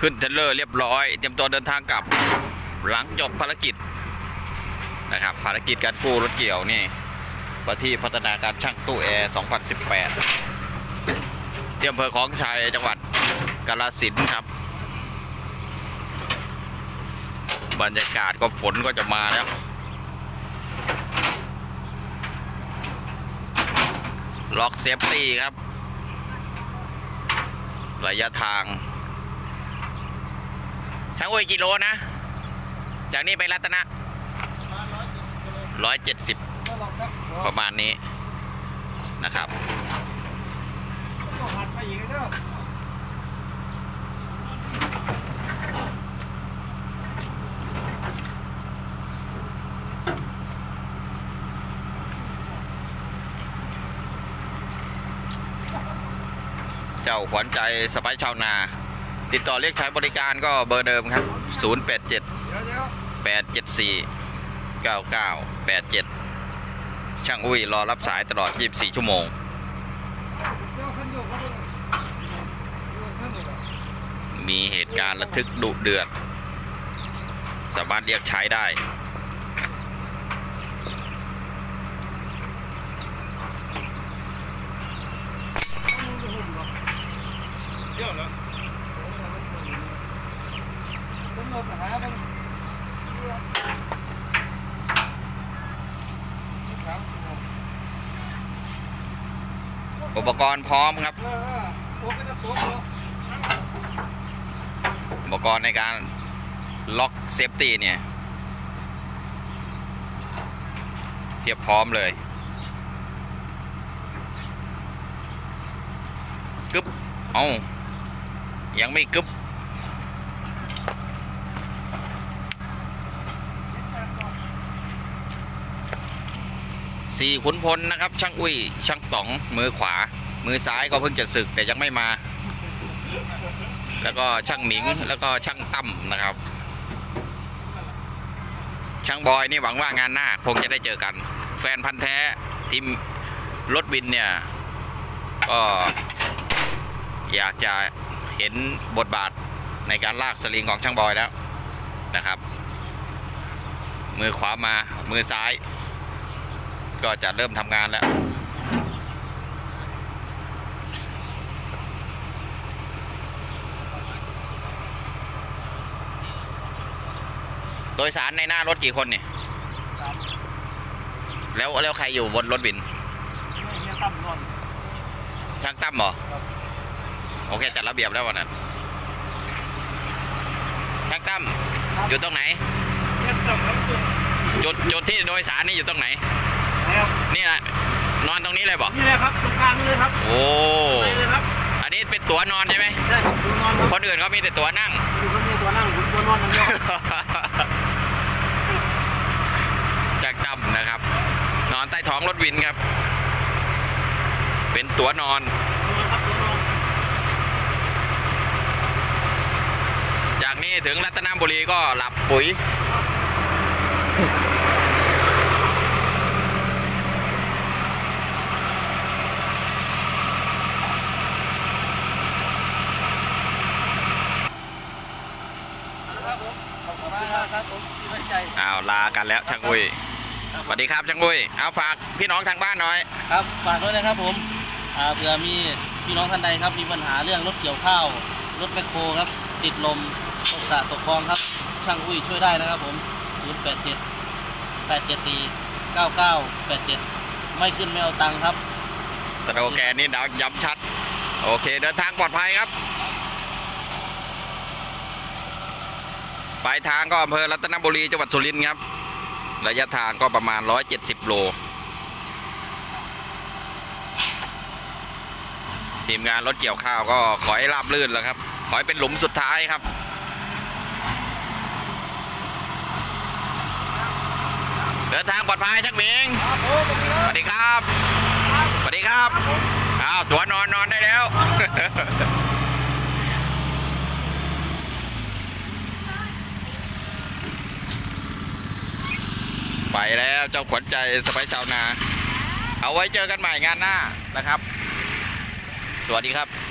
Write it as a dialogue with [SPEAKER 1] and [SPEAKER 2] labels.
[SPEAKER 1] ขึ้นเทเลอร์เรียบร้อย เตรียมตัวเดินทางกลับหลังจบภารกิจนะครับภารกิจการกู้รถเกี่ยวนี่ว่าที่พัฒนาการช่างตู้แอร์ 2018 ที่อำเภอของชัยจังหวัดกาฬสินครับ บรรยากาศก็ฝนก็จะมาแล้วล็อกเซฟตี้ครับ ระยะทาง ช่างอุ้ยกิโลนะ จากนี้ไปรัตนะร้อยเจ็ดสิบประมาณนี้นะครับเจ้าขวัญใจสไปซ์ชาวนา ติดต่อเรียกใช้บริการก็เบอร์เดิมครับ 087 874 9987 ช่างอุ้ยรอรับสายตลอด 24 ชั่วโมง มีเหตุการณ์ระทึกดุเดือด สามารถเรียกใช้ได้
[SPEAKER 2] เดี๋ยวเหร อุป
[SPEAKER 1] กรณ์พร้อมครับ
[SPEAKER 2] อุ
[SPEAKER 1] ปกรณ์ในการล็อกเซฟตี้เนี่ย เทียบพร้อมเลยกึบเอายังไม่กึบ สี่ขุนพลนะครับ ช่างอุ้ย ช่างต๋อง มือขวา มือซ้ายก็เพิ่งจะศึกแต่ยังไม่มา แล้วก็ช่างหมิงแล้วก็ช่างตั้มนะครับ ช่างบอยนี่หวังว่างานหน้าคงจะได้เจอกัน แฟนพันธ์แท้ทีมรถบินเนี่ยก็อยากจะเห็นบทบาทในการลากสลิงของช่างบอยแล้วนะครับ มือขวามามือซ้าย ก็จะเริ่มทำงานแล้ว โดยสารในหน้ารถกี่คนเนี่ยแล้วแล้วใครอยู่บนรถบิน
[SPEAKER 2] ไม่เฮียตั้มนอน
[SPEAKER 1] ช่างตั้มเหรอ
[SPEAKER 2] ครับ
[SPEAKER 1] โอเค จัดระเบียบแล้ววันนั้นช่างตั้มอยู่ตรงไหน
[SPEAKER 2] เฮียตั้มครับตัว
[SPEAKER 1] จุดจุดที่โดยสารนี่อยู่ตรงไหน
[SPEAKER 2] แล้ว
[SPEAKER 1] นี่แหละนอนตรงนี้เลยบอก
[SPEAKER 2] นี่เลยครับตรงกลางนี่เลยครับ
[SPEAKER 1] โอ้
[SPEAKER 2] ไปเลยครับ
[SPEAKER 1] อันนี้เป็นตั๋วนอนใช่ไหม
[SPEAKER 2] ใช่ครับตัวนอนครับ
[SPEAKER 1] คนอื่นเขามีแต่ตั๋วนั่ง
[SPEAKER 2] อยู่คนนี้ตัวนั่งผมตัวนอนอย่างเดียว
[SPEAKER 1] จากตั้มนะครับ นอนใต้ท้องรถวินครับ เป็นตั๋วนอน
[SPEAKER 2] ตัวนอนครับตัวนอน
[SPEAKER 1] จากนี้ถึงรัตนบุรีก็หลับปุ๋ย
[SPEAKER 2] ครับผมขอบคุณมากครับผมที่ไว้ใจ
[SPEAKER 1] อ้าวลากัน แล้วช่างอุ้ยสวัสดีครับช่างอุ้ยเอาฝากพี่น้องทางบ้านหน่อย
[SPEAKER 3] ครับฝากด้วยนะครับผมอ่าเผื่อมีพี่น้องท่านใดครับมีปัญหาเรื่องรถเกี่ยวข้าว รถแมคโครครับ ติดลมตกสระตกคลองครับ ช่างอุ้ยช่วยได้นะครับผม087 874 9987 ไม่ขึ้นไม่เอาตังค์ครับ
[SPEAKER 1] สโลแกนนี่ดังย้ำชัด โอเคเดินทางปลอดภัยครับปลายทางก็อำเภอรัตนบุรีจังหวัดสุรินทร์ครับ ระยะทางก็ประมาณ 170 โล ทีมงานรถเกี่ยวข้าวก็ขอให้ราบลื่นแล้วครับ ขอให้เป็นหลุมสุดท้ายครับ เดินทางปลอดภัยช่างเมง
[SPEAKER 3] สวัสดีครับ
[SPEAKER 1] สวัสดีครับ สวัสดีครับ อ้าวตัวนอนนอนได้แล้ว แล้วเจ้าขวัญใจสไปชาวนา เอาไว้เจอกันใหม่งานหน้านะครับ สวัสดีครับ